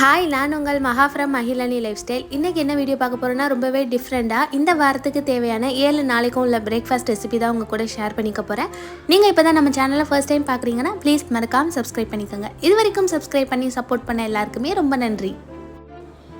Hi நான் உங்கள் மகா ஃப்ரம் மகிழனி லைஃப் ஸ்டைல் இன்றைக்கி என்ன வீடியோ பார்க்க போகிறோன்னா ரொம்பவே டிஃப்ரெண்ட்டாக இந்த வாரத்துக்கு தேவையான ஏழு நாளைக்கும் உள்ள பிரேக்ஃபாஸ்ட் ரெசிபி தான் உங்கள் கூட ஷேர் பண்ணிக்க போகிறேன் நீங்கள் இப்போ தான் நம்ம சேனலை ஃபர்ஸ்ட் டைம் பார்க்குறீங்கன்னா ப்ளீஸ் மறக்காம சப்ஸ்கிரைப் பண்ணிக்கோங்க. இது வரைக்கும் சப்ஸ்கிரைப் பண்ணி சப்போர்ட் பண்ண எல்லாருக்குமே ரொம்ப நன்றி.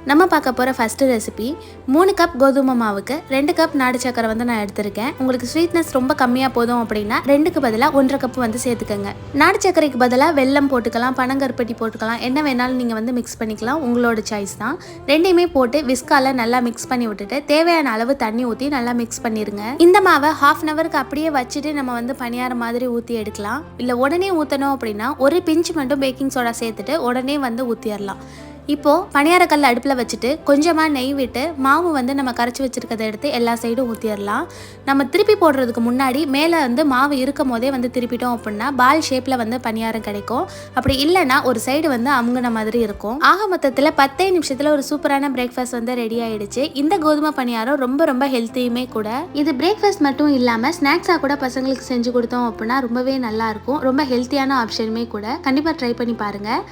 நம்ம பார்க்க போகிற ஃபஸ்ட்டு ரெசிபி மூணு கப் கோதுமை மாவுக்கு ரெண்டு கப் நாடு சக்கரை வந்து நான் எடுத்திருக்கேன். உங்களுக்கு ஸ்வீட்னஸ் ரொம்ப கம்மியாக போதும் அப்படின்னா ரெண்டுக்கு பதிலாக ஒன்றரை கப் வந்து சேர்த்துக்கோங்க. நாடு சக்கரைக்கு பதிலாக வெல்லம் போட்டுக்கலாம் பனங்கருப்பட்டி போட்டுக்கலாம் என்ன வேணாலும் நீங்கள் வந்து மிக்ஸ் பண்ணிக்கலாம். உங்களோட சாய்ஸ் தான். ரெண்டையுமே போட்டு விஸ்கால நல்லா மிக்ஸ் பண்ணி விட்டுட்டு தேவையான அளவு தண்ணி ஊற்றி நல்லா மிக்ஸ் பண்ணிடுங்க இந்த மாவை ஹாஃப் அன் ஹவருக்கு அப்படியே வச்சுட்டு நம்ம வந்து பணியார மாதிரி ஊற்றி எடுக்கலாம். இல்லை உடனே ஊற்றணும் அப்படின்னா ஒரு பிஞ்சு மட்டும் பேக்கிங் சோடா சேர்த்துட்டு உடனே வந்து ஊற்றிடலாம் இப்போது பணியாரக்கல் அடுப்பில் வச்சுட்டு கொஞ்சமாக நெய் விட்டு மாவு வந்து நம்ம கரைச்சி வச்சுருக்கதை எடுத்து எல்லா சைடும் ஊற்றிடலாம் நம்ம திருப்பி போடுறதுக்கு முன்னாடி மேலே வந்து மாவு இருக்கும் போதே வந்து திருப்பிட்டோம் அப்படின்னா பால் ஷேப்பில் வந்து பணியாரம் கிடைக்கும். அப்படி இல்லைன்னா ஒரு சைடு வந்து அமுங்கின மாதிரி இருக்கும். ஆக மொத்தத்தில் பத்தே நிமிஷத்தில் ஒரு சூப்பரான பிரேக்ஃபாஸ்ட் வந்து ரெடி ஆயிடுச்சு. இந்த கோதுமை பணியாரம் ரொம்ப ரொம்ப ஹெல்த்தியுமே கூட. இது பிரேக்ஃபாஸ்ட் மட்டும் இல்லாமல் ஸ்நாக்ஸாக கூட பசங்களுக்கு செஞ்சு கொடுத்தோம் அப்படின்னா ரொம்பவே நல்லா இருக்கும். ரொம்ப ஹெல்த்தியான ஆப்ஷனுமே கூட. கண்டிப்பாக ட்ரை பண்ணி பாருங்கள்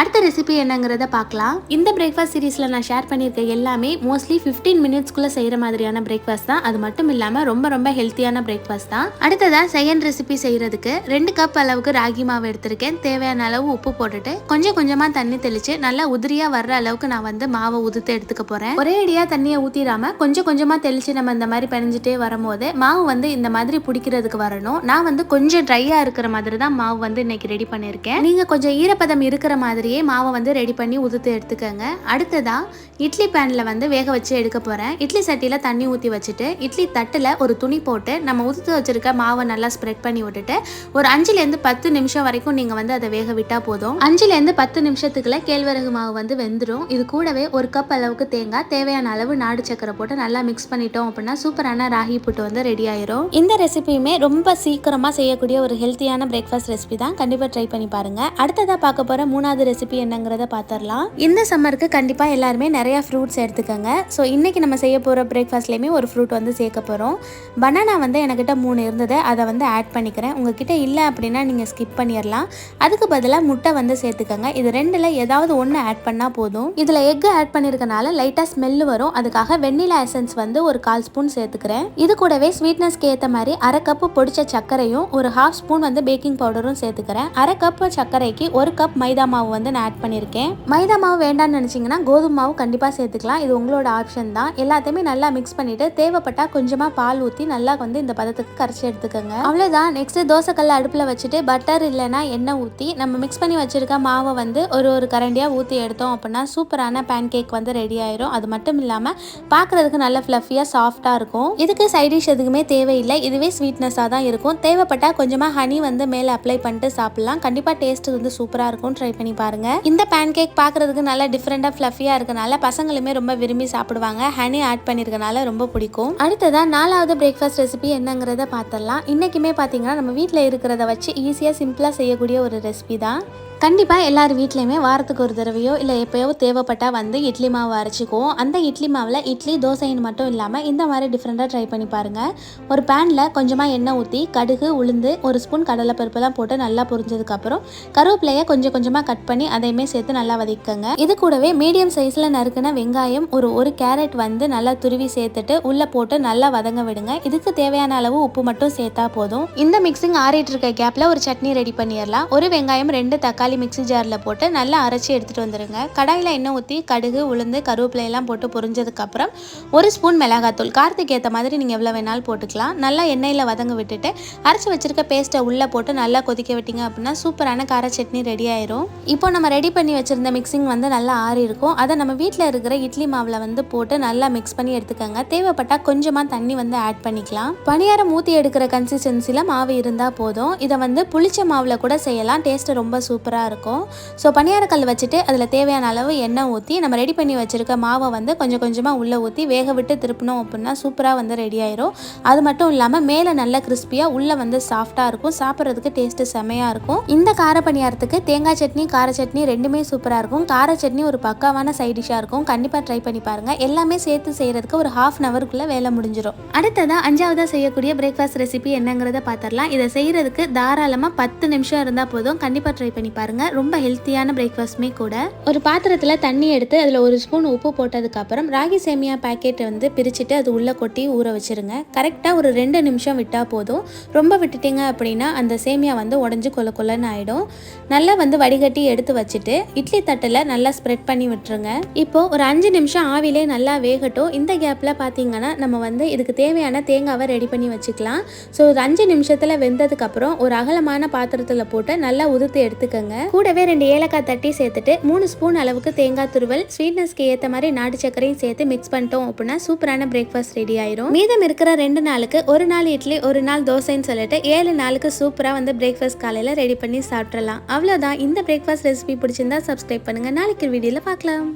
அடுத்த ரெசிபி என்னங்கிறத பார்க்கலாம். இந்த பிரேக்ஃபாஸ்ட் சீரீஸில் நான் ஷேர் பண்ணியிருக்க எல்லாமே மோஸ்ட்லி ஃபிஃப்டீன் மினிட்ஸ்க்குள்ளே செய்கிற மாதிரியான பிரேக்ஃபாஸ்ட் தான். அது மட்டும் இல்லாமல் ரொம்ப ரொம்ப ஹெல்த்தியான பிரேக்ஃபாஸ்ட் தான். அடுத்ததாக செகண்ட் ரெசிபி செய்கிறதுக்கு ரெண்டு கப் அளவுக்கு ராகி மாவு எடுத்திருக்கேன். தேவையான அளவு உப்பு போட்டுட்டு கொஞ்சம் கொஞ்சமாக தண்ணி தெளித்து நல்லா உதிரியாக வர்ற அளவுக்கு நான் வந்து மாவை உதுத்து எடுத்துக்க போகிறேன் ஒரே அடியாக தண்ணியை ஊற்றிடாம கொஞ்சம் கொஞ்சமாக தெளித்து நம்ம இந்த மாதிரி பிணைஞ்சிட்டே வரும்போது மாவு வந்து இந்த மாதிரி பிடிக்கிறதுக்கு வரணும். நான் வந்து கொஞ்சம் ட்ரையாக இருக்கிற மாதிரி தான் மாவு வந்து இன்னைக்கு ரெடி பண்ணியிருக்கேன். நீங்கள் கொஞ்சம் ஈரப்பதம் இருக்கிற மாதிரி மாதிரியே மாவை வந்து ரெடி பண்ணி உதுத்து எடுத்துக்கோங்க. அடுத்ததாக இட்லி பேனில் வந்து வேக வச்சு எடுக்க போகிறேன் இட்லி சட்டியில் தண்ணி ஊற்றி வச்சுட்டு இட்லி தட்டில் ஒரு துணி போட்டு நம்ம உதுத்து வச்சுருக்க மாவை நல்லா ஸ்ப்ரெட் பண்ணி விட்டுட்டு ஒரு அஞ்சுலேருந்து பத்து நிமிஷம் வரைக்கும் நீங்கள் வந்து அதை வேக விட்டால் போதும். அஞ்சுலேருந்து பத்து நிமிஷத்துக்குள்ள கேழ்வரகு மாவு வந்து வெந்துடும் இது கூடவே ஒரு கப் அளவுக்கு தேங்காய் தேவையான அளவு நாடு சக்கரை போட்டு நல்லா மிக்ஸ் பண்ணிட்டோம் அப்படின்னா சூப்பரான ராகி புட்டு வந்து ரெடி ஆயிரும். இந்த ரெசிபியுமே ரொம்ப சீக்கிரமாக செய்யக்கூடிய ஒரு ஹெல்த்தியான பிரேக்ஃபாஸ்ட் ரெசிபி தான். கண்டிப்பாக ட்ரை பண்ணி பாருங்கள் அடுத்ததாக பார்க்க போகிற மூணாவது ரெசிபி என்னங்கிறத பார்த்துடலாம் இந்த சம்மருக்கு கண்டிப்பாக எல்லாருமே நிறையா ஃப்ரூட்ஸ் எடுத்துக்கோங்க. ஸோ இன்றைக்கி நம்ம செய்ய போகிற பிரேக்ஃபாஸ்ட்லேயுமே ஒரு ஃப்ரூட் வந்து சேர்க்க போகிறோம் பனானா வந்து என்கிட்ட மூணு இருந்தது. அதை வந்து ஆட் பண்ணிக்கிறேன். உங்ககிட்ட இல்லை அப்படின்னா நீங்கள் ஸ்கிப் பண்ணிடலாம் அதுக்கு பதிலாக முட்டை வந்து சேர்த்துக்கோங்க. இது ரெண்டில் ஏதாவது ஒன்று ஆட் பண்ணால் போதும். இதில் எக்கு ஆட் பண்ணியிருக்கனால லைட்டாக ஸ்மெல்லு வரும். அதுக்காக வெண்ணிலா எசன்ஸ் வந்து ஒரு கால் ஸ்பூன் சேர்த்துக்கிறேன். இது கூடவே ஸ்வீட்னஸ்க்கு ஏற்ற மாதிரி அரை கப்பு பொடிச்ச சர்க்கரையும் ஒரு ஹாஃப் ஸ்பூன் வந்து பேக்கிங் பவுடரும் சேர்த்துக்கிறேன். அரை கப் சர்க்கரைக்கு ஒரு கப் மைதா மாவு வந்து நான் ஆட் பண்ணியிருக்கேன். மைதா மாவு வேண்டாம்னு நினச்சிங்கன்னா கோதுமை மாவு கண்டிப்பாக சேர்த்துக்கலாம். இது உங்களோட ஆப்ஷன் தான். எல்லாத்தையுமே நல்லா மிக்ஸ் பண்ணிவிட்டு தேவைப்பட்டால் கொஞ்சமாக பால் ஊற்றி நல்லா வந்து இந்த பதத்துக்கு கரைச்சி எடுத்துக்கோங்க. அவ்வளோதான் நெக்ஸ்ட்டு தோசைக்கல்ல அடுப்பில் வச்சுட்டு பட்டர் இல்லைன்னா எண்ணெய் ஊற்றி நம்ம மிக்ஸ் பண்ணி வச்சுருக்க மாவை வந்து ஒரு ஒரு கரண்டியாக ஊற்றி எடுத்தோம் அப்படின்னா சூப்பரான பேன் கேக் வந்து ரெடி ஆயிரும். அது மட்டும் இல்லாமல் பார்க்குறதுக்கு நல்ல ஃப்ளஃபியாக சாஃப்டாக இருக்கும். இதுக்கு சைட் டிஷ் எதுக்குமே தேவையில்லை. இதுவே ஸ்வீட்னஸாக தான் இருக்கும். தேவைப்பட்டால் கொஞ்சமாக ஹனி வந்து மேலே அப்ளை பண்ணிட்டு சாப்பிட்லாம். கண்டிப்பாக டேஸ்ட் வந்து சூப்பராக இருக்கும் ட்ரை பண்ணி பாருங்கள் இந்த பேன் கேக் பார்க்குறதுக்கு நல்லா டிஃப்ரெண்ட்டாக ஃப்ளஃபியாக இருக்கனால பசங்களுமே ரொம்ப விரும்பி சாப்பிடுவாங்க. ஹனி ஆட் பண்ணியிருக்கனால ரொம்ப பிடிக்கும். அடுத்ததா நாலாவது பிரேக்ஃபாஸ்ட் ரெசிபி என்னங்கிறத பார்த்துடலாம் இன்றைக்குமே பார்த்தீங்கன்னா நம்ம வீட்டில் இருக்கிறத வச்சு ஈஸியாக சிம்பிளாக செய்யக்கூடிய ஒரு ரெசிபி தான். கண்டிப்பாக எல்லார் வீட்லேயுமே வாரத்துக்கு ஒரு தடவையோ இல்லை எப்போயோ தேவைப்பட்டால் வந்து இட்லி மாவு அரைச்சிக்குவோம். அந்த இட்லி மாவில் இட்லி தோசைன்னு மட்டும் இல்லாமல் இந்த மாதிரி டிஃப்ரெண்ட்டாக ட்ரை பண்ணி பாருங்கள் ஒரு பேனில் கொஞ்சமாக எண்ணெய் ஊற்றி கடுகு உளுந்து ஒரு ஸ்பூன் கடலைப்பருப்புலாம் போட்டு நல்லா பொரிஞ்சதுக்கப்புறம் கருவேப்பிலையை கொஞ்சம் கொஞ்சமாக கட் பண்ணி அதையுமே சேர்த்து நல்லா வதக்கிக்கோங்க. இது கூடவே மீடியம் சைஸில் நறுக்கின வெங்காயம் ஒரு ஒரு கேரட் வந்து நல்லா துருவி சேர்த்துட்டு உள்ளே போட்டு நல்லா வதங்க விடுங்க. இதுக்கு தேவையான அளவு உப்பு மட்டும் சேர்த்தா போதும். இந்த மிக்சிங் ஆறிட்டு இருக்க கேப்பில் ஒரு சட்னி ரெடி பண்ணிடலாம். ஒரு வெங்காயம் ரெண்டு தக்காளி மிக்ஸி ஜாரில் போட்டு நல்லா அரைச்சி எடுத்துகிட்டு வந்துடுங்க கடாயில் எண்ணெய் ஊற்றி கடுகு உளுந்து கருவேப்பிலையெல்லாம் போட்டு பொரிஞ்சதுக்கப்புறம் ஒரு ஸ்பூன் மிளகாத்தூள். காரத்துக்கு ஏற்ற மாதிரி நீங்கள் எவ்வளோ வேணாலும் போட்டுக்கலாம். நல்லா எண்ணெயில் வதங்க விட்டுட்டு அரைச்சி வச்சிருக்க பேஸ்ட்டை உள்ளே போட்டு நல்லா கொதிக்க விட்டீங்க அப்படின்னா சூப்பரான கார சட்னி ரெடி ஆயிரும். இப்போ நம்ம ரெடி பண்ணி வச்சுருந்த மிக்சிங் வந்து நல்லா ஆறி இருக்கும். அதை நம்ம வீட்டில் இருக்கிற இட்லி மாவில் வந்து போட்டு நல்லா மிக்ஸ் பண்ணி எடுத்துக்கோங்க. தேவைப்பட்டால் கொஞ்சமாக தண்ணி வந்து ஆட் பண்ணிக்கலாம். பணியாரம் ஊற்றி எடுக்கிற கன்சிஸ்டன்சியில் மாவு இருந்தால் போதும். இதை வந்து புளிச்ச மாவில் கூட செய்யலாம். டேஸ்ட்டு ரொம்ப சூப்பராக இருக்கும். ஸோ பணியாரக்கல் வச்சுட்டு அதில் தேவையான அளவு எண்ணெய் ஊற்றி நம்ம ரெடி பண்ணி வச்சுருக்க மாவை வந்து கொஞ்சம் கொஞ்சமாக உள்ளே ஊற்றி வேக விட்டு திருப்பினோம் அப்படின்னா சூப்பராக வந்து ரெடி ஆயிரும். அது மட்டும் இல்லாமல் மேலே நல்ல கிறிஸ்பியாக உள்ளே வந்து சாஃப்டாக இருக்கும். சாப்பிட்றதுக்கு டேஸ்ட்டு செமையாக இருக்கும். இந்த கார பணியாரத்துக்கு தேங்காய் சட்னி கார சட்னி ரெண்டுமே சூப்பராக இருக்கும். கார சட்னி ஒரு பக்காவான சைட் டிஷ்ஷாக இருக்கும். கண்டிப்பாக ட்ரை பண்ணி பாருங்கள் எல்லாமே சேர்த்து செய்கிறதுக்கு ஒரு ஹாஃப் அன் ஹவருக்குள்ளே வேலை முடிஞ்சிடும் அடுத்ததாக அஞ்சாவதாக செய்யக்கூடிய பிரேக்ஃபாஸ்ட் ரெசிபி என்னங்கிறத பார்த்துடலாம் இதை செய்கிறதுக்கு தாராளமாக பத்து நிமிஷம் இருந்தால் போதும். கண்டிப்பாக ட்ரை பண்ணி பாருங்க. பாருங்கள் ரொம்ப ஹெல்த்தியான பிரேக்ஃபாஸ்ட்டுமே கூட. ஒரு பாத்திரத்தில் தண்ணி எடுத்து அதில் ஒரு ஸ்பூன் உப்பு போட்டதுக்கப்புறம் ராகி சேமியா பேக்கெட்டை வந்து பிரிச்சுட்டு அது உள்ளே கொட்டி ஊற வச்சுருங்க. கரெக்டாக ஒரு ரெண்டு நிமிஷம் விட்டால் போதும். ரொம்ப விட்டுட்டீங்க அப்படின்னா அந்த சேமியா வந்து உடஞ்சி கொல கொலன்னு ஆகிடும் நல்லா வந்து வடிகட்டி எடுத்து வச்சுட்டு இட்லி தட்டில் நல்லா ஸ்ப்ரெட் பண்ணி விட்டுருங்க. இப்போது ஒரு அஞ்சு நிமிஷம் ஆவிலே நல்லா வேகட்டும். இந்த கேப்பில் பார்த்தீங்கன்னா நம்ம வந்து இதுக்கு தேவையான தேங்காவை ரெடி பண்ணி வச்சுக்கலாம். ஸோ ஒரு அஞ்சு நிமிஷத்தில் வெந்ததுக்கப்புறம் ஒரு அகலமான பாத்திரத்தில் போட்டு நல்லா உதுத்து எடுத்துக்கோங்க. கூடவே ரெண்டு ஏலக்காய் தட்டி சேர்த்துட்டு மூணு ஸ்பூன் அளவுக்கு தேங்காய் துருவல் ஸ்வீட்னஸ்க்கு ஏற்ற மாதிரி நாட்டு சக்கரையும் சேர்த்து மிக்ஸ் பண்ணிட்டோம் அப்படின்னா சூப்பரான பிரேக்ஃபாஸ்ட் ரெடி ஆயிரும். மீதம் இருக்கிற ரெண்டு நாளுக்கு ஒரு நாள் இட்லி ஒரு நாள் தோசைன்னு சொல்லிட்டு ஏழு நாளுக்கு சூப்பராக வந்து பிரேக்ஃபாஸ்ட் காலையில் ரெடி பண்ணி சாப்பிட்றலாம் அவ்வளோதான் இந்த பிரேக்ஃபாஸ்ட் ரெசிபி பிடிச்சிருந்தா சப்ஸ்கிரைப் பண்ணுங்கள் நாளைக்கு வீடியோவில் பார்க்கலாம்.